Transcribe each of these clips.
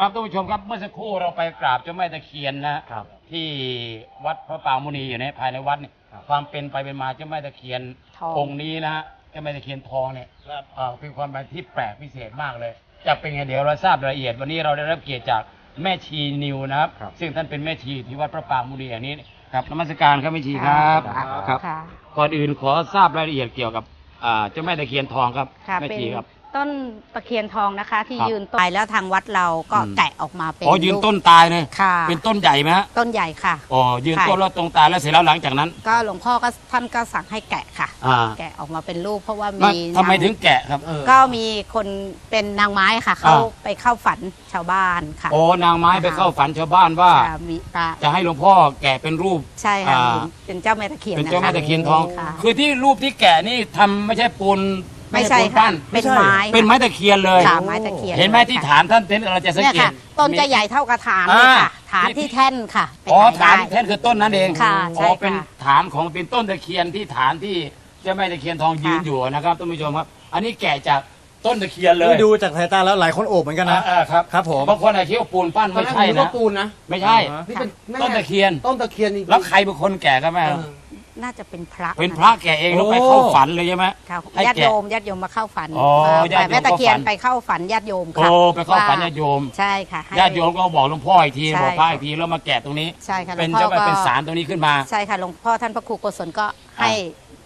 ครับท่านผู้ชมครับเมื่อสักครู่เราไปกราบเจ้าแม่ตะเคียนนะครับ ที่วัดพระปรางมุนีอยู่ในภายในวัดเนี่ยครับความเป็นไปเป็นมาเจ้าแม่ตะเคียนทอง องค์นี้นะฮะเจ้าแม่ตะเคียนทองเนี่ยครับเอ่อเป็นความเป็นที่แปลกพิเศษมากเลย จะเป็นไงเดี๋ยวเราทราบรายละเอียด วันนี้เราได้รับเกียรติจากแม่ชีนิวนะครับ ครับ ซึ่งท่านเป็นแม่ชีที่วัดพระปรางมุนีอย่างนี้ครับนมัสการครับแม่ชีครับค่ะครับ ค่ะ ก่อนอื่นขอทราบรายละเอียดเกี่ยวกับอ่าเจ้าแม่ตะเคียนทองครับค่ะแม่เป็นชีครับ ต้นตะเคียนทองนะคะ ที่ครับ ยืนต้นแล้วทางวัดเราก็อืม แกะออกมาเป็นอ๋อยืนรูปต้นตายเลยค่ะเป็นต้นใหญ่ไหมฮะต้นใหญ่ค่ะ อ๋อยืนค่ะต้นแล้วตรงตายแล้วเสร็จแล้วหลังจากนั้น ก็หลวงพ่อก็ท่านก็สั่งให้แกะค่ะ อ่าแกะออกมาเป็นรูปเพราะว่ามามีทำไมนางถึงแกะครับก็มีคนเป็นนางไม้ค่ะ เขาอ่า ไปเข้าฝันชาวบ้านค่ะ โอ้นางไม้ไปเข้าฝันชาวบ้านว่า ค่ะมีปลาจะให้หลวงพ่อแกะเป็นรูป ใช่ค่ะอ่า เป็นเจ้าแม่ตะเคียนเป็นนะคะเจ้าแม่ตะเคียนทอง ค่ะ คือที่รูปที่แกะนี่ทำไม่ใช่ปูน ไม่ใช่ปูนค่ะปั้นเป็นไม้เป็นไม้ตะเคียนเลยค่ะไม้ตะเคียนเห็นไหมที่ค่ะฐานท่านเต็นเราจะสังเนี่ยเกต ค่ะ ต้นจะใหญ่เท่ากระถางเลยค่ะ อ่า ฐานที่แท่นค่ะไปอ๋อขายฐานได้ แท่นคือต้นนั้นเองค่ะใช่อ๋อเป็นค่ะฐานของเป็นต้นตะเคียนที่ฐานที่เจ้าแม่ตะเคียนทองยืนค่ะ อยู่นะครับท่านผู้ชมครับ อันนี้แกะจากต้นตะเคียนเลยนี่ดูจากสายตาแล้วหลายคนโอบเหมือนกันนะ อ่าครับครับผม บางคนอาจคิดว่าปูนปั้นตอนไม่แรกใช่ผมนึกนะว่าปูนนะไม่ใช่อ่านี่เป็นแม่ต้นตะเคียน ต้นตะเคียนจริงๆ แล้วใครเป็นคนแก่ครับแม่เออ น่าจะเป็นพระเป็นพระแก่เองแล้วไปเข้าฝันเลยใช่ไหมค่ะให้ญาติแกะโยมญาติโยมมาเข้าฝันอ๋อเอ่อญาติโยมแม่ตะเคียนเข้าฝันไปเข้าฝันญาติโยมโอ้ค่ะไปเข้าฝันว่ญาติโยมใช่ค่ะให้ญาติโยมก็บอกหลวงพ่ออีกทีใช่บอกพระอีกทีแล้วมาแกะตรงนี้ใช่ค่ะหลเป็วนงพ่อเจ้าแม่ก็เป็นสารตรงนี้ขึ้นมาใช่ค่ะหลวงพ่อท่านพระครูโกศลก็ให้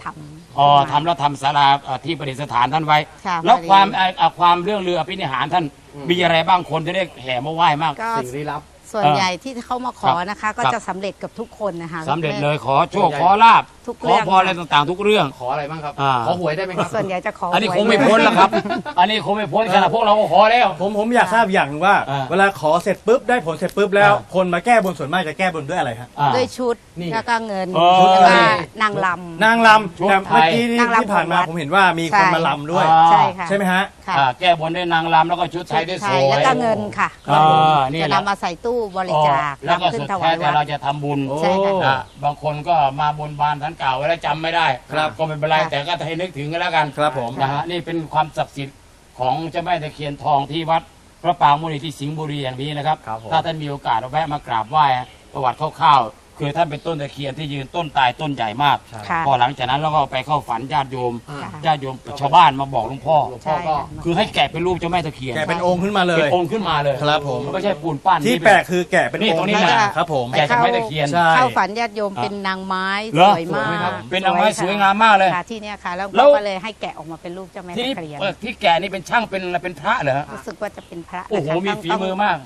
ทำอ๋อขึ้นมาทำแล้วทำศาลาเอ่อที่ประดิษฐานท่านไว้ค่ะแล้วพอดีความเอ่อเอ่อความเรื่องเรืออภินิหารท่านมีอะไรบ้างคนจะได้แห่มาไหว้มากก็สิ่งลี้ลับ ส่วนใหญ่ที่เขามาขอนะคะ ก็ครับจะสำเร็จกับทุกคนนะคะ สำเร็จเลยขอโชคส่วนใหญ่ขอลาบ ทุกขเรื่อองพรอะไรต่างๆ ทุกเรื่อง ขออะไรบ้างครับ อ่า ขอหวยได้ไหมครับ ส่วนใหญ่จะขออันนี้หวยคงไม่พ้นแล้วครับ อันนี้คงไม่พ้นขนาดพวกเราก็ขอแล้ว ผมผมอยากทราบอย่างหนึ่งว่า อ่าเวลาขอเสร็จปุ๊บได้ผลเสร็จปุ๊บแล้ว อ่า คนมาแก้บนส่วนมากจะแก้บนด้วยอะไรฮะ อ่า ด้วยชุดนี่ แล้วก็เงินโอ้แล้วก็นี่นางลำ นางลำชุดแต่ไทยเมื่อกี้ที่นางรำที่ผ่านมาของวัดผมเห็นว่ามีคนใช่ มาลำด้วย อ่า ใช่ค่ะใช่ไหมฮะ ค่ะอ่าแก้บนด้วยนางรำแล้วก็ชุดไทยด้วยสใช่วยแล้วก็เงินค่ะอ่านี่จะแหละนำมาใส่ตู้บริจาคแล้วก็นำขึ้นสุดถแท้วายแต่วัเราดจะทำบุญใช่ค่ะ อะบางคนก็มาบนบานท่านเก่าไว้แล้วจำไม่ได้ครับก็ไม่เป็นไรค่ะแต่ก็ให้นึกถึงกันแล้วกันครับผมนะฮะนี่เป็นความศักดิ์สิทธิ์ของเจ้าแม่ตะเคียนทองที่วัดพระปรางมุนีที่สิงห์บุรีอย่างนี้นะครับ ครับผม ถ้าท่านมีโอกาสเราแวะมากราบไหว้ประวัติคร่าวๆ คือท่านเป็นต้นตะเคียนที่ยืนต้นตายต้นใหญ่มากค่ะพอหลังจากนั้นเราก็ไปเข้าฝันญาติโยมอ่าค่ะ ญาติโยมชาวบ้านมาบอกหลวงพ่อหลวงพ่อก็ใช่ค่ะ คือให้แกะเป็นรูปเจ้าแม่ตะเคียนแกะเป็นองค์ขึ้นมาเลเป็ยนองค์ขึ้นมาเลยครับผมไม่ใช่ปูนปั้นที่นี่แปเป็นลกคือแกะเป็นนี่องตรงค์นี้ขึ้นมานะครับผม แกะจากไม้ตะเคียน ใช่ เข้าฝันญาติโยมอ่าเป็นนางไม้เหรอสวยมากสวยไหมครับเป็นนางไม้ค่ะสวยงามมากเลยค่ะที่เนี่ยค่ะ แล้วแล้ว ก็เลยให้แกะออกมาเป็นรูปเจ้าแม่ที่ตะเคียนเอ่อที่แกะนี่เป็นช่างเป็นอะไรเป็นพระเหรอฮะรู้สึกว่าจะเป็นพระโอ้โหนะคะมีต้งฝีมือมาก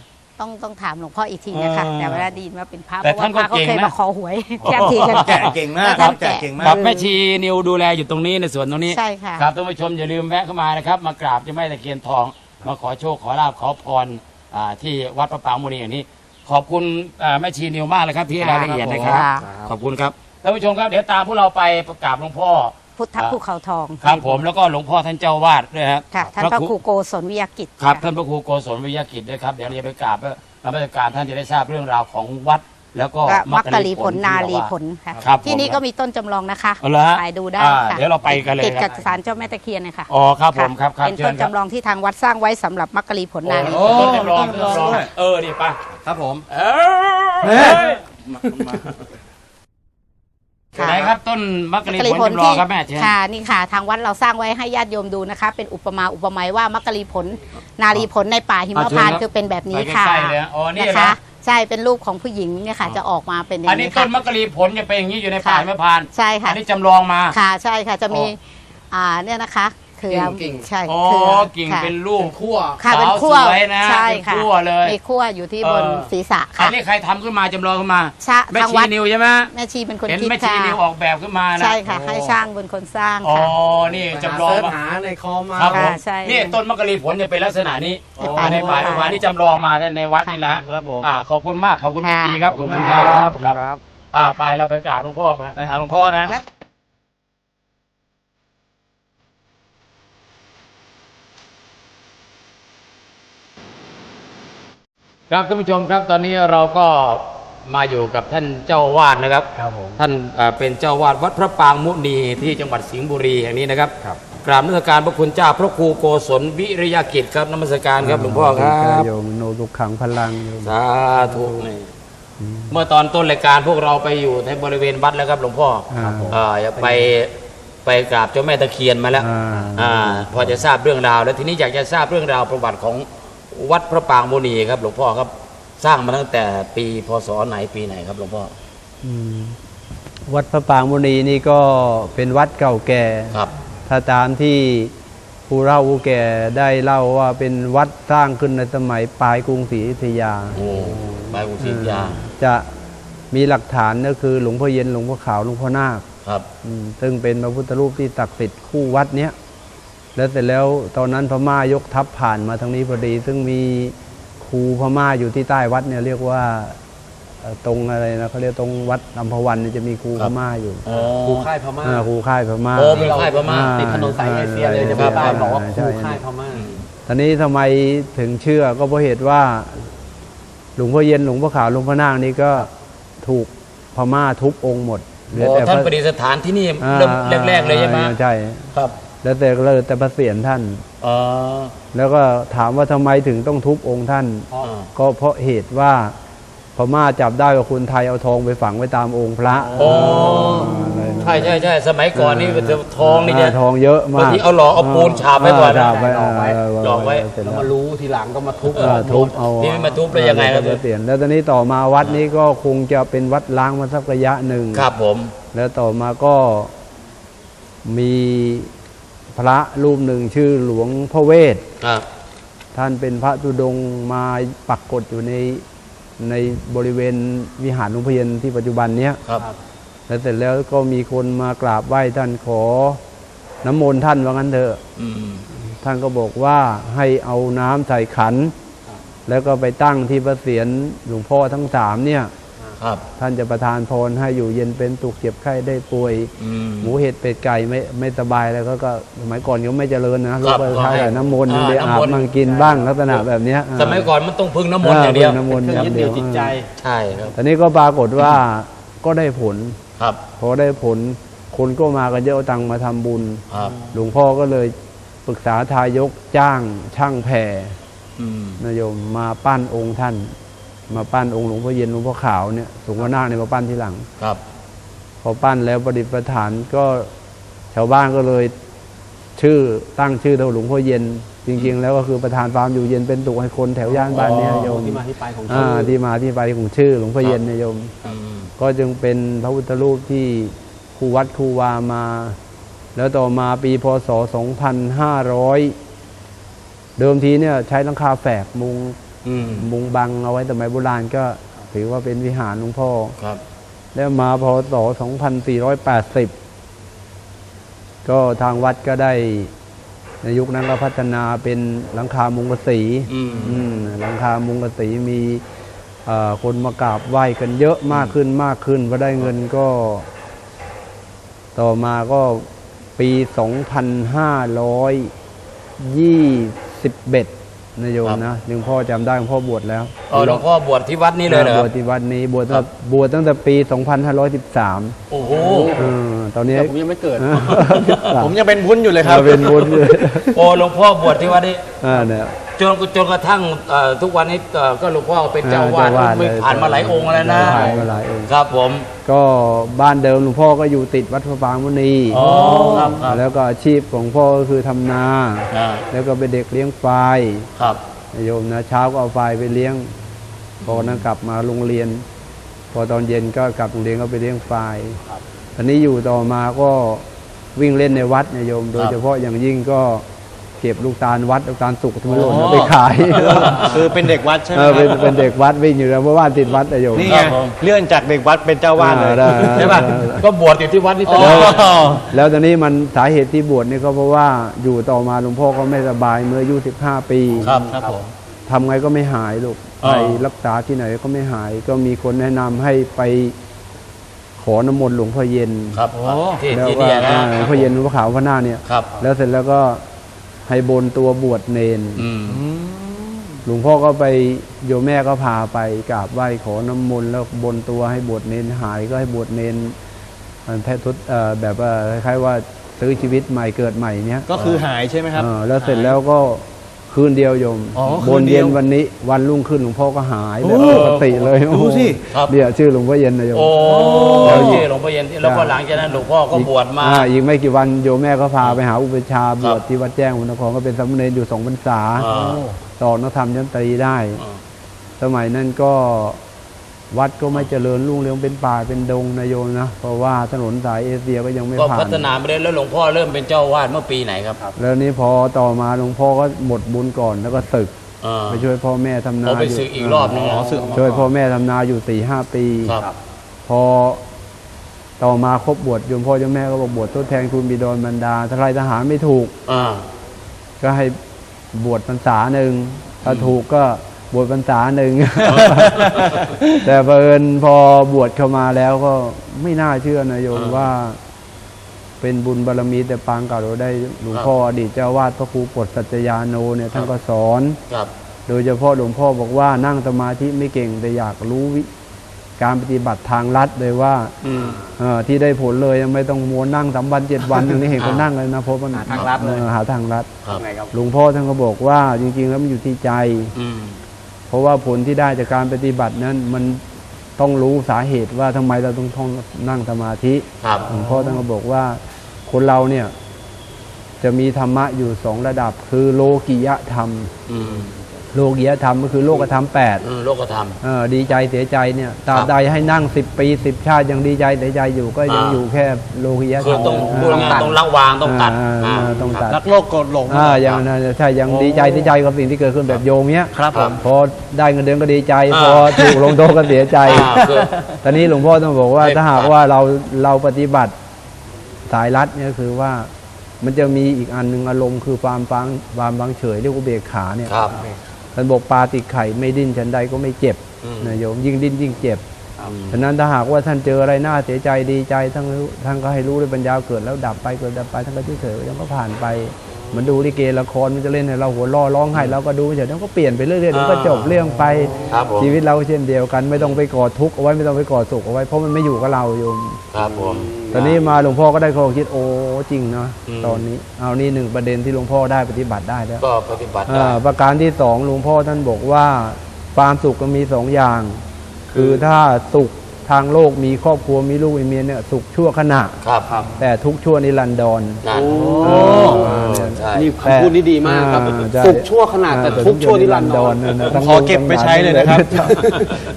ต้องต้องถามหลวงพ่ออีกทีนะคะเออแต่เวลาไดีนว่าเป็นพระแต่เพราะท่านก็ว่าพระเขาเก่งเคยนะ มาขอหวยแก้ทีกันแกะเก่งมากแล้วครัท่าบนแกะเก่งมาครัก บแม่ชีนิวดูแลอยู่ตรงนี้ในสวนตรงนี้ใช่ค่ะ ครับท่านผู้ชมอย่าลืมแวะเข้ามานะครับ มากราบเจ้าแม่ตะเคียนทอง มาขอโชคขอลาบขอพรอ่าที่วัดพระปรางมุนีอย่างนี้ ขอบคุณอ่าแม่ชีนิวมากเลยครับที่ให้รายละเอียดนะครับค่ะขอบคุณครับท่านผู้ชมครับเดี๋ยวตามพวกเราไปประกราบหลวงพ่อ พุทธภูเขาทองครับ ผมแล้วก็หลวงพ่อท่านเจ้าวาดด้วยครับค่ะท่านพระครูโกศลวิยากิจครับะท่านพระครูโกศลวิทยากิจด้วยครับเดี๋ยวเราจะไปกราบแล้วนมัสการท่านจะได้ทราบเรื่องราวของวัดแล้วก็ก็มักกะลีผลที่นาเรลีว่าผลค่ะครับที่นี่ผมก็มีต้นจำลองนะคะเอาละฮะไปดูได้อ่าค่ะเดี๋ยวเราไปกันเลยติดครักับบศาลเจ้าแม่ตะเคียนเลยค่ะอ๋อครับผมครับครับเป็นเชิต้ญนครับจำลองที่ทางวัดสร้างไว้สำหรับมักกะลีผลนาลีโอ้ผลต้นจำลองต้นจำลองต้นจำลองด้วยเออนี่ไปครับผมเอเฮ้อยไหนครับ ต้นมักกะลีผลจำลองครับแม่เชิญค่ะนี่ค่ะ ทางวัดเราสร้างไว้ให้ญาติโยมดูนะคะ เป็นอุปมาอุปไมยว่ามักกะลีผล นาลีผลในป่าหิมพานต์คือเป็นแบบนี้ค่ะไปใกล้ๆเลยฮะอ๋อนี่นะเหรอคะ ใช่เป็นรูปของผู้หญิงเนี่ยค่ะ จะออกมาเป็นอย่าอันงนี้นี้ต้ค่ะ นมักกะลีผลจะเป็นอย่างนี้อยู่ในป่าค่ะไม่พานต์ใช่ค่ะอันนี้จำลองมา ค่ะใช่ค่ะจะมีอ๋ออ่าเนี่ยนะคะ เครือกิ่งใช่อ๋อเครือกิ่งค่ะ เป็นรูปเป็นขั้วค่ะเป็นขั้วสาวสวยนะใช่เป็นค่ะขั้วเลยมีขั้วอยู่ที่บนเออศีรษะอันค่ะนี้ใครทำขึ้นมาจำลองขึ้นมาชะแม่ทางชีวัด นิวใช่ไหมแม่ชีเป็นคนเห็นคิดแม่ชีค่ะนิวออกแบบขึ้นมานะใช่ค่ะให้ช่างเป็นคนสร้างอ๋อค่ะ นี่ไปจำลองเสิร์ชมาหาในคอมมาครับผมค่ะใช่นี่ต้นมักกะลีผลจะเป็นลักษณะนี้อ๋ออ๋อในป่าค่ะในป่านี่จำลองมาในวัดนี่นะ ครับผมอ่าขอบคุณมาก ขอบคุณค่ะ พี่ครับขอบคุณครับครับ อ่าไปเราไปกราบหลวงพ่อมาไปหาหลวงพ่อนะ ครับท่านผู้ชมครับตอนนี้เราก็มาอยู่กับท่านเจ้าอาวาดนะครับ ครับผม ท่านเอ่อเป็นเจ้าอาวาดวัดพระปรางมุนีที่จังหวัดสิงห์บุรีแห่งนี้นะครับครับกกราบนมัสการพระคุณเจ้าพระครูโกศลวิริยกิจครับนมัสการครับหลวงพ่อครับโยมโนทุกขังพลังโยม สาธุนี่เมื่อตอนต้นรายการพวกเราไปอยู่ในบริเวณวัดแล้วครับหลวงพ่ออ่าเอ่อไปไปกราบเจ้าแม่ตะเคียนมาแล้วอ่า อ่าพอจะทราบเรื่องราว แล้วทีนี้อยากจะทราบเรื่องราวประวัติของ วัดพระปรางมุนีครับ หลวงพ่อครับ สร้างมาตั้งแต่ปีพศไหนปีไหนครับ หลวงพ่ออืมวัดพระปรางมุนีนี่ก็เป็นวัดเก่าแก่ ครับ ถ้าตามที่ผู้เล่าผู้แก่ได้เล่าว่าเป็นวัดสร้างขึ้นในสมัยปลายกรุงศรีอยุธยา โอ้ใบกุศิยาจะมีหลักฐานก็คือหลวงพ่อเย็นหลวงพ่อขาวหลวงพ่อนาคครับ อืมซึ่งเป็นพระพุทธรูปที่ศักดิ์สิทธิ์คู่วัดเนี้ย แล้วเสร็จแล้วตอนนั้นพม่ายกทัพผ่านมาทางนี้พอดี ซึ่งมีครูพม่าอยู่ที่ใต้วัดเนี่ยเรียกว่าเอ่อตรงอะไรนะเขาเรียกตรงวัดอัมพวันเนี่ยจะมีครูครัพบม่าอยู่อ๋อครูค่ายพม่าอ่าครูค่ายพม่าโอ้มีค่ายพม่าอ่ติดถนนสายเอเชียเลยจะคมีรับป้ายบอกว่าคใช่รูค่ายพม่าตอนนี้ทำไมถึงเชื่อก็เพราะเหตุว่า หลวงพ่อเย็นหลวงพ่อขาวหลวงพ่อนาคนี่ก็ถูกพม่าทุบองค์หมดเหลือโอ้แต่พท่านระประดิษฐานที่นี่อ่าเริ่มแรกๆเลยใช่ไหมอ่าใช่ครับ แล้วแต่ก็เลยแต่พระเศียรท่านอ๋อแล้วก็ถามว่าทำไมถึงต้องทุบองค์ท่าน อ่า ก็เพราะเหตุว่าพม่าจับได้ว่าคนไทยเอาทองไปฝังไว้ตามองค์พระโอ้อะไรนะใช่ใช่ใช่สมัยก่อนนี่ทองนี่เนี่ยาทองเยอะมากบางทีเอาหล่อเอาปูนฉาบไว้ก่อนนะ ฉาบไว้หล่อไว้เหล่อไว้ เสร็จแล้ว แล้วมารู้ทีหลังก็มาทุบเออทุบเอานี่มาทุบได้ยังไงครับแล้วก็เปลี่ยนแล้วตอนนี้ต่อมาวัดนี้ก็คงจะเป็นวัดล้างมาสักระยะหนึ่งครับผม แล้วต่อมาก็มี พระรูปหนึ่งชื่อหลวงพ่อเวทครับท่านเป็นพระธุดงค์มาปักกฎอยู่ในในบริเวณวิหารหลวงพ่อเย็นที่ปัจจุบันเนี้ย ครับแล้วเสร็จแล้วก็มีคนมากราบไหว้ท่านขอน้ำมนต์ท่านว่างั้นเถอะ อืมท่านก็บอกว่าให้เอาน้ำใส่ขัน แล้วก็ไปตั้งที่พระเศียรหลวงพ่อทั้งสามเนี่ยครับ ท่านจะประทานพรให้อยู่เย็นเป็นตุกเจ็บไข้ได้ป่วยอืมหมูเห็ดเป็ดไก่ไม่ไม่สบายแล้วก็ก็สมัยก่อนเขาไม่เจริญนะคลูรักบไปใช้แต่น้ำมนต์อ่าไปอาน้ำบมนต์มั่งกินบ้างลักษณะแบบเนี้ยสมัยก่อนมันต้องพึ่งน้ำมนต์อย่างเดียวพึ่น้ำมนต์เครื่องยึดเหนี่ยวจิตใจใช่ครับตอนนี้ก็ปรากฏว่าก็ได้ผลครับพอได้ผลคนก็มากันเยอะเอาตังค์มาทำบุญครับหลวงพ่อก็เลยปรึกษาทายกจ้างช่างแผ่อืมนายโยมมาปั้นองค์ท่าน มาปั้นองค์หลวงพ่อเย็นหลวงพ่อขาวเนี่ยสูงกว่านาคเนี่ยมาปั้นทีหลังครับ พอปั้นแล้วประดิษฐานก็ชาวบ้านก็เลยชื่อตั้งชื่อเท่าหลวงพ่อเย็น จริง ๆ แล้วก็คือประธานฟาร์มอยู่เย็นเป็นตุกให้คนแถวย่านบ้านเนี่ยโยมที่มาที่ไปของอ่าชื่อที่มาที่ไปของชื่อหลวงพ่อเย็นเนี่ยโยมอืมก็จึงเป็นพระพุทธรูปที่ครูวัดครูวามา แล้วต่อมาปีพศ 2500 เดิมทีเนี่ยใช้หลังคาแฝกมุงอื มมุงบังเอาไว้สมัยโบราณก็ถือว่าเป็นวิหารหลวงพ่อครับ แล้วมาพศ2480 ก็ทางวัดก็ได้ในยุคนั้นก็พัฒนาเป็นหลังคามุงกะสีอืมอืมหลังคามุงกะสีมีเอ่อคนมากราบไหว้กันเยอะมากขึ้นมากขึ้นพอได้เงินก็ ต่อมาก็ปี 2521 นะโยมนะหลวงพ่อจำได้หลวงพ่อบวชแล้วอ๋อหลวงพ่อบวชที่วัดนี้เลยเหรอครับบวชที่วัดนี้บวชตั้งครับบวชตั้งแต่ปี 2513 โอ้โห เออ ตอนนี้แต่ผมยังไม่เกิดผผมมยังเป็นวุ้นอยู่เลยครับ เป็นบุญอยู่โอ้หลวงพ่อบวชที่วัดนี้อ่าเนี่ยจนจนกระทั่งเอ่อทุกวันนี้เอ่อก็หลวงพ่อเป็นเจ้าอาวาดเจ้าอาวาสไม่เลยผ่านมาหลายองค์แล้วนะผ่านมาหลายองค์ครับผม ก็บ้านเดิมหลวงพ่อก็อยู่ติดวัดพระปรางมุนีอ๋อครับครับแล้วก็อาชีพของพ่อก็คือทำนาอ่าแล้วก็เป็นเด็กเลี้ยงควายครับโยมนะเช้าก็เอาควายไปเลี้ยง พอนั้นกลับมาโรงเรียน พอตอนเย็นก็กลับโรงเรียนก็ไปเลี้ยงควายต อนนี้อยู่ต่อมาก็วิ่งเล่นในวัดเนี่ยโยม โดยเฉพาะอย่างยิ่งก็เก็บลูกตาลวัดลูกตาลสุกที่มันหล่นเอาไปขายคือเป็นเด็กวัดใช่ไหมเออเป็นครับเป็นเด็กวัดวิ่งอยู่แล้วเพราะว่าติดวัดนะโยมนี่ไงเลื่อนจากเด็กวัดเป็นเจ้าวาดเลยอ่าได้ใช่ป่ะได้ก็บวชอยู่ที่วัดนี่ตลอ๋อดอแล้วตอนนี้มันสาเหตุที่บวชนี่ก็เพราะว่าอยู่ต่อมาหลวงพ่อก็ไม่สบายเมื่ออายุ15ปีครับครับผมทำไงก็ไม่หายลูกอ๋อไปรักษาที่ไหนก็ไม่หาย ก็มีคนแนะนำให้ไปข อน้ำมนต์หลวงพ่อเย็นครับที่แล้วที่ก็เนี่ยนะอ่าหลวงพ่อเย็นหลวงพ่อขาวพระหน้าเนี่ย ครับ แล้วเสร็จแล้วก็ให้บนตัวบวชเนน อืม หลวงพ่อก็ไปโยมแม่ก็พาไปกราบไหว้ขอน้ำมนต์แล้วบนตัวให้บวชเนนหายก็ให้บวชเนนมันแพทย์ทุตเอ่อแบบว่าคล้ายๆว่าซื้อชีวิตใหม่เกิดใหม่เนี้ยก็คือหายใช่ไหมครับเออแล้วเสร็จแล้วก็ คืนเดียวโยมอ๋อคืบนนเดีเย็ยนววันนี้วันรุ่งขึ้นหลวงพ่อก็หายแบบโอ้ปกติเลยดูสิครับ เนี่ยชื่อหลวงพ่อเย็นนะโยม โอ้แล้วที่ หลวงพ่อเย็นแล้วก็หลังจากนั้นหลวงพ่อก็บวชมา อ่อีกไม่กี่วันโยมแม่ก็พาไปหาอุปชฌาย์บวชครับที่วัดแจ้งวนครก็เป็นสามเณรอยู่สองพรรษาอ่าสอนนักธรรมยันตรีได้อ่าสมัยนั้นก็ วัดก็ไม่เจริญรุ่งเรืองเป็นป่าเป็นดงนะโยมนะเพราะว่าถนนสายเอเชียก็ยังไม่ก็ผ่าพันฒนาไปเรื่อยแล้วหลวงพ่อเริ่มเป็นเจ้าวาดเมื่อปีไหนครับแล้วนี่พอต่อมาหลวงพ่อก็หมดบุญก่อนแล้วก็ศึกอ่าไปช่วยพ่อแม่ทำนาเอาไปยู่ศึกอีกรอบนึงเหรอช่วยพ่อแม่ทำนาอยู่สี่ห้าปีครับพอต่อมาครบบวชโยมพ่อโยมแม่ก็บอกบวชทดแทนคุณบิดรบรรดาถ้าใครทหารไม่ถูกอ่าก็ให้บวชพรรษาหนึ่งถ้าถูกก็ บวชพรรษาหนึ่ง แต่เพิ่นพอบวชเข้ามาแล้วก็ไม่น่าเชื่อนะโยมอ่าว่า เป็นบุญบารมีแต่ปางเก่าเราได้หลวงพ่ออดีตเจ้าวาดพระครูปลดสัจจยาโนเนี่ยท่านก็สอนครับโดยเฉพาะหลวงพ่อบอกว่านั่งสมาธิไม่เก่งแต่อยากรู้วิการปฏิบัติทางลัดเลยว่าอืมเอ่อที่ได้ผลเลยยังไม่ต้องมัวนั่งสามวันเจ็ดวันอย่างนี้เห็นเขาอ่านั่นั่งเลยนะเพราะมันหาทางลัดเลยออหาทางลัดครับไงครับหลวงพ่อท่านก็บอกว่า จริง ๆ แล้วมันอยู่ที่ใจอืม เพราะว่าผลที่ได้จากการปฏิบัตินั้นมันต้องรู้สาเหตุว่าทำไมเราต้องท่องนั่งสมาธิครับหลวงพ่อท่านก็บอกว่าคนเราเนี่ยจะมีธรรมะอยู่สองระดับคือโลกิยธรรมอืม โลกิยธรรมก็คือโลกธรรมแปดอืมโลกธรรมเออดีใจเสียใจเนี่ยตราบครับใดให้นั่งสิบปีสิบชาติยังดีใจเสียใจอยู่ก็ยังอ่าอยู่แค่โลกิยธคืรอรมต้องเพูดง่ายๆต้องละวางต้องตัดอ่าอ่าต้องตัดรักโลกโกรธหลงอ่าอย่างนั้นใช่ยังดีใจเสียใจกับสิ่งที่เกิดขึ้นแบบโยมเนี้ยครับผมพอได้เงินเดือนก็ดีใจอ่าพอถูกลงโทษก็เสียใจอ่าคือตอนนี้หลวงพ่อต้องบอกว่าให้ถ้าหากตัดว่าเราเราปฏิบัติสายรัดเนี่ยคือว่ามันจะมีอีกอันหนึ่งอารมณ์คือความฟังความบางเฉยเรียกว่าเบกขาเนี่ยครับ ท่านบอกปลาติดไข่ไม่ดิ้นฉันใดก็ไม่เจ็บอืมนะโยมยิ่งดิ้นยิ่งเจ็บอืมฉะนั้นถ้าหากว่าท่านเจออะไรน่าเสียใจดีใจท่านก็ท่านก็ให้รู้ด้วยปัญญาเกิดแล้วดับไปเกิดดับไปท่านก็เฉยๆยังก็ผ่านไปเห มันดูลิเกละครมันจะเล่นให้เราหัวล้อร้องไห้เราก็ดูเฉยๆแล้วก็เปลี่ยนไปเรื่อยๆเดี๋ยวก็จบเรื่องไปครับผม ชีวิตเราก็เช่นเดียวกัน ไม่ต้องไปก่อทุกข์เอาไว้ไม่ต้องไปก่อสุขเอาไว้เพราะมันไม่อยู่กับเราโยม ครับผม ตอนนี้มาหลวงพ่อก็ได้ข้อคิดโอ้จริงเนาะอืม ตอนนี้เอานี่หนึ่งประเด็นที่หลวงพ่อได้ปฏิบัติได้แล้วก็ปฏิบัติได้ อ่าประการที่สองหลวงพ่อท่านบอกว่าความสุขก็มีสองอย่าง คือถ้าสุข ทางโลกมีครอบครัวมีลูกมีเมียเนี่ยสุขชั่วขณะ ครับครับแต่ทุกข์ชั่วนิรันดรนั่นโอ้ใช่นี่คำพูดนี้ดีมากครับอ่าใช่ สุขชั่วขนาดแต่ทุกข์ชั่วนิรันดรอ่าแต่ทุกข์ขอเก็บไปใช้เลยนะครับ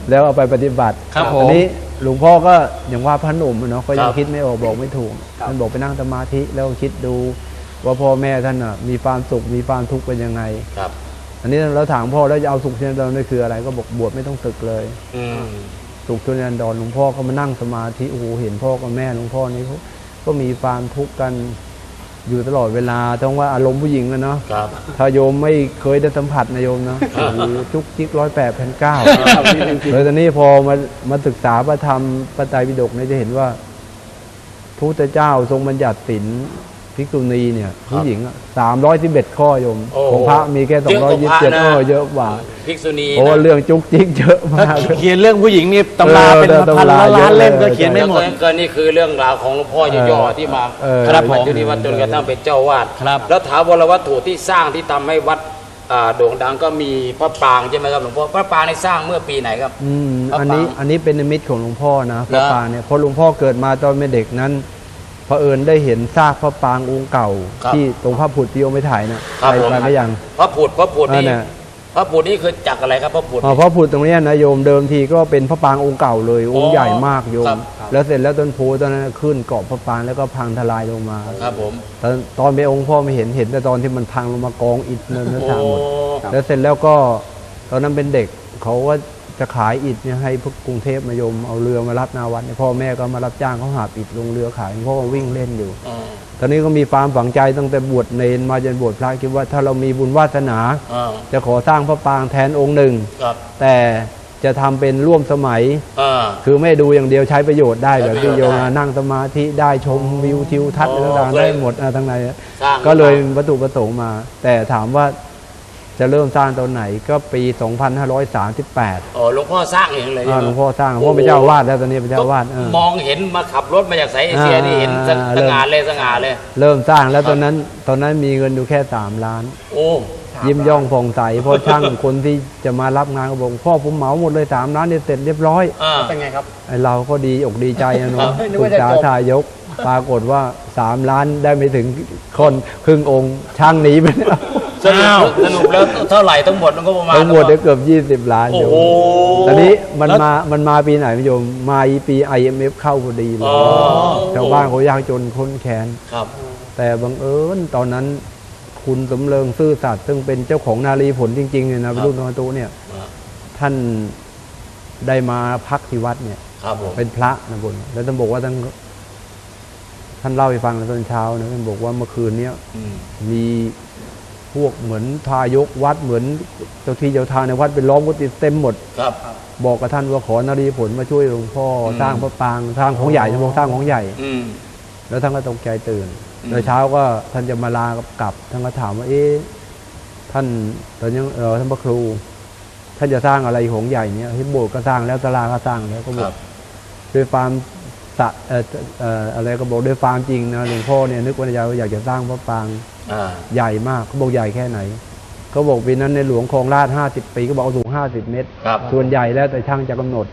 แล้วเอาไปปฏิบัติครับผม อันนี้หลวงพ่อก็อย่างว่าพระหนุ่มอะเนาะก็ยัคงรับคิดไม่ออกบอกไม่ถูกท่านบอกไปนั่งสมาธิแล้วคิดดูว่าพ่อแม่ท่านอะมีความสุขมีความทุกข์เป็นยังไง ครับอันนี้เราถามพ่อแล้วจะเอาสุขเชนดอนนี่คืออะไรก็บอกบวชไม่ต้องศึกเลย อืม สุขเชนดอนหลวงพ่อก็มานั่งสมาธิโอ้โหเห็นพ่อกับแม่หลวงพ่อนี่เขาก็มีความทุกข์กันอยู่ตลอดเวลาต้องว่าอารมณ์ผู้หญิงอะเนาะครับถ้าโยมไม่เคยได้สัมผัสนะโยมนะโอ้โหจุกจิกร้อยแปดพันเก้าเลยตอนนี้พอมามาศึกษาพระธรรมพระไตรปิฎกเนี่ยจะเห็นว่าพระพุทธเจ้าทรงบัญญัติศีล ภิกษุณีเนี่ยผู้หญิงสามร้อยสิบเอ็ดข้อโยมโอ้ของพระมีแค่สองร้อยยี่สิบเจ็ดเยอะกว่าพระนะเยอะกว่าภิกษุณีเพราะว่านะเรื่องจุกจิกเยอะมากเขียนเรื่องผู้หญิงนี่ตำราเป็นเออพันตำราล้านล้านเล่มเยอะก็เขียนไม่แล้วหมก็ดก็นี่คือเรื่องราวของหลวงพ่อย่อๆที่มาเออครับผมจนที่วัดจนกระทั่งเป็นเจ้าวาดครับแล้วถาวรวัตถุที่สร้างที่ทำให้วัดอ่าโด่งดังก็มีพระปรางใช่ไหมครับหลวงพ่อพระปรางในสร้างเมื่อปีไหนครับอืมพระอันนี้ปางอันนี้เป็นนิมิตของหลวงพ่อนะพระเหรอปางเนี่ยเพราะหลวงพ่อเกิดมาตอนเป็นเด็กนั้น เผอิญได้เห็นซากพระปางองค์เก่า ครับที่ตรงพระผุดที่โยมไปถ่ายนะครับไปผม ไปไม่ยัง พระผุดพระผุดนี่อ่าน่ะ พระผุดนี่คือจากอะไรครับพระผุด อ๋อพระผุดตรงเนี้ยนะโยมเดิมทีก็เป็นพระปางองค์เก่าเลยองค์ใหญ่มากโยครัม บ แล้วเสร็จแล้วต้นโพตอนนั้นขึ้นเกาะพระปางแล้วก็พังทลายลงมา ครับผมตอนตอนไปองค์พ่อไม่เห็นเห็นแต่ตอนที่มันพังลงมากองอิฐเนินหน้าโอ้ต่างหมด แล้วเสร็จแล้วก็ตอนนั้นเป็นเด็กเขาก็ จะขายอิฐเนี่ยให้พวกกรุงเทพมายมเอาเรือมารับนาวัดเนี่ยพ่อแม่ก็มารับจ้างเขาหาบอิฐลงเรือขายพ่อก็วิ่งเล่นอยู่อ่าตอนนี้ก็มีความฝังใจตั้งแต่บวชเนนมาจนบวชพระคิดว่าถ้าเรามีบุญวาสนาอ่าจะขอสร้างพระปรางแทนองค์หนึ่งครับแต่จะทำเป็นร่วมสมัยอ่าคือไม่ดูอย่างเดียวใช้ประโยชน์ได้แบบที่ใช้ประโยโยชน์มได้นั่งสมาธิได้ชมวิวทิวทัศน์อ๋อต่างๆก็เลยได้หมดอะทั้งในสร้างก็เลยวัตถุประสงค์มา แต่ถามว่า จะเริ่มสร้างตอนไหนก็ปี 2538อ๋อหลวงพ่อสร้างเองเลยอ่าใช่ไมหลวงพ่อสร้างหลวงพ่อเป็นเจ้าอาวาดแล้วตอนนี้เป็นเจ้าอาวาดเออมองเห็นมาขับรถมาจากสายเอเชียอ่านี่เห็นสอ่าสง่าเลยสง่าเลย เริ่มสร้างแล้วตอนนั้นตอนนั้นมีเงินอยู่แค่ 3 ล้าน โอ้ยิ้มย่องผ่องใสเพราะช่างคนที่จะมารับงานก็บอกพ่อผมเหมาหมดเลย3ล้านเนี่ยเสร็จเรียบร้อยอ่าเป็นไงครับไอเราก็ดีอกดีใจนะเนาะนึกคุณว่าจะจ๋าจบทายกปรากฏว่า3ล้านได้ไม่ถึงคนครึ่งองค์ช่างหนีไปแล้ว สรุปสรุปแล้วเท่าไหร่ทั้งหมดมันก็ประมาณ ทั้งหมดได้เกือบ 20 ล้านโอ้โยมโหตอนนี้มันมา มันมาปีไหนโยม มาอีปี IMF เข้าพอดีเลยอ๋อชาวบ้านเขายากจนค้นแค้น ครับ แต่บังเอิญตอนนั้นคุณสมเริงซื่อสัตย์ซึ่งเป็นเจ้าของนารีผลจริงๆเนี่ยนะเป็นลูกนอนตุเนี่ยครับท่านได้มาพักที่วัดเนี่ย ครับผม เป็นพระนะบุญแล้วท่านบอกว่าท่านท่านเล่าให้ฟังในตอนเช้านะท่านบอกว่าเมื่อคืนเนี้ย อืมมี พวกเหมือนทายกวัดเหมือนเจ้าที่เจ้าทางในวัดเป็นล้อมกุฏิเต็มหมด ครับ บอกกับท่านว่าขอนารีผลมาช่วยหลวงพ่ออมสร้างพระปรางสร้างของใหญ่ท่านบอกสร้างของใหญ่ อืม แล้วท่านก็ตกใจตื่นอืมโดยเช้าก็ท่านจะมาลากลับท่านก็ถามว่าเอ๊ะท่านตอนยังเออท่านพระครู ท่านจะสร้างอะไรของใหญ่เนี่ยที่โบสถ์ก็สร้างแล้วตลาก็สร้างแล้วก็บคอรักบ ด้วยความสะเอ่อเอ่ออะไรก็บอกด้วยความจริงนะหลวงพ่อเนี่ยนึกว่าในใจว่าอยากจะสร้างพระปรางอ่า ใหญ่มากเขาบอกใหญ่แค่ไหนเขาบอกปีนั้นในหลวงคลองราชห้าสิบปีก็บอกเอาสูงห้าสิบเมตรครับส่วนใหญ่แล้วแต่ช่างจะกำหนด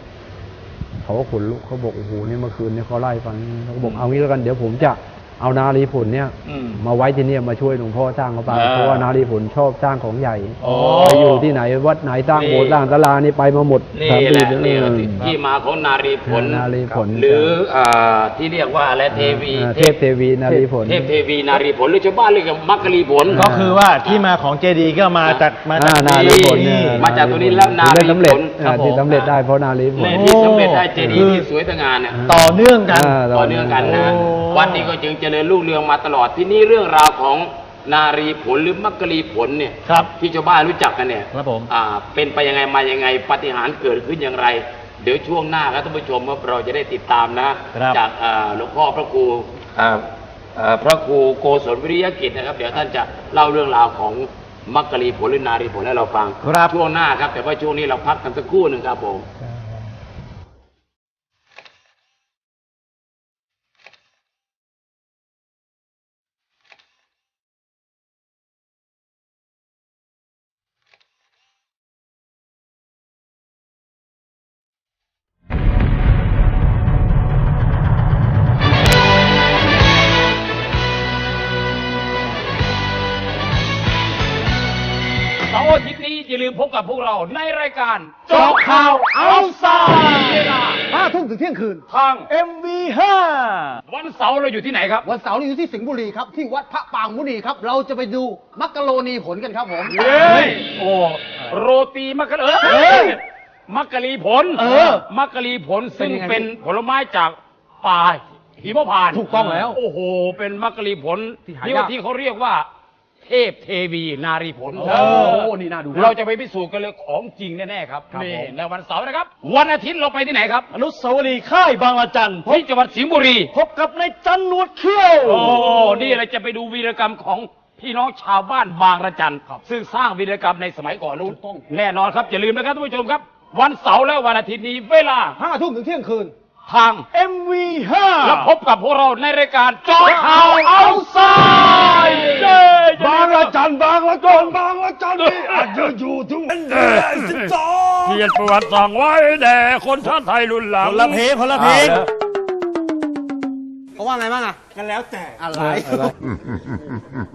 เขาก็ขนลุกเขาบอกโอ้โหเนี่ยเมื่อคืนเนี่ยเขาไล่าให้ฟังเขาก็บอกเอางี้แล้วกันเดี๋ยวผมจะ เอานารีผลเนี่ยอืมมาไว้ที่เนี่ยมาช่วยหลวงพ่อสร้างเขาไปอ่าเพราะว่านารีผลชอบสร้างของใหญ่โอ้ไปอยู่ที่ไหนวัดไหนสร้างโบสถ์นี่สร้างศาลานี่ไปมาหมดนี่สามแหปีละเดือนนี่แหละเออที่มาของนารีผล นารีผลหรืออ่าที่เรียกว่าอะไรเทวีอ่าเทพเทวีนารีผล เทพเทวีนารีผลหรือชาวบ้านเรียกกันมักกะลีผล ก็คือว่าที่มาของเจดีย์ก็มาจากมาจากอ่านารีผลนี่เนี่ยมาจากตัวนี้แล้วนารีผลที่สำเร็จครับอ่าที่ผมสำเร็จได้เพราะนารีผลและที่สำเร็จได้เจดีย์ที่สวยสง่าเนี่ย ต่อเนื่องกัน อ่า ต่อเนื่องกันนะ โอ้ วัดนี้ก็จึงเจริญรุ่งเรืองมาตลอดที่นี่เรื่องราวของนารีผลหรือมักกะลีผลเนี่ยครับ ที่ชาวบ้านรู้จักกันเนี่ยครับผมอ่าเป็นไปยังไงมายังไงปาฏิหารย์เกิดขึ้นอย่างไร เดี๋ยวช่วงหน้าครับท่านผู้ชมว่าเราจะได้ติดตามนะครับ จากอ่าหลวงพ่อพระครูอ่าอ่าพระครูโกศลวิริยกิจนะครับ เดี๋ยวท่านจะเล่าเรื่องราวของมักกะลีผลหรือนารีผลให้เราฟังครับ ช่วงหน้าครับแต่ว่าช่วงนี้เราพักกันสักครู่หนึ่งครับผม เสาร์อาทิตย์นี้อย่าลืมพบกับพวกเราในรายการเจาะข่าวเอาซายเวลาห้าทุ่มถึงเที่ยงคืน ทาง MV5 วันเสาร์เราอยู่ที่ไหนครับ วันเสาร์นี้อยู่ที่สิงห์บุรีครับ ที่วัดพระปางมุนีครับ เราจะไปดูมักกะโรนีผลกันครับผมเฮ้ยโอ้โรตีมักกะเอ้ยมักกะลีผลเออมักกะลีผลซึ่งเป็นยังไงเป็นผลไม้จากป่าหิมพานต์ถูกต้องแล้วโอ้โห เป็นมักกะลีผลที่หายาก ที่ว่าที่เขาเรียกว่า เทพเทวีนารีผลโอ้โหนี่น่าดูเราจะไปพิสูจน์กันเลยของจริงแน่ๆครับครับนี่ผมในวันเสาร์นะครับ วันอาทิตย์เราไปที่ไหนครับ อนุสาวรีย์ค่ายบางละจันพบที่จังหวัดสิงห์บุรี พบกับนายจันหนวดเขี้ยว โอ้นี่เราจะไปดูวีรกรรมของพี่น้องชาวบ้านบางระจันซึ่งสร้างวีรกรรมในสมัยก่อนนู้นแน่นอนครับอย่าลืมนะครับท่านผู้ชมครับ วันเสาร์และวันอาทิตย์นี้เวลาห้าทุ่มถึงเที่ยงคืน ทาง MV5 แล้วพบกับพวกเราในรายการเจอข่าวเอาไซด์เย้บางละจันบางละกอนบางละจันนี่อาจจะอยู่ถึงเดือนสิบสองเกียรติประวัติสั่งไว้แด่คนชาติไทยรุ่นหลังคนละเพลงคนละเพลงเขาว่าไงบ้างอะกันแล้วแต่อะไร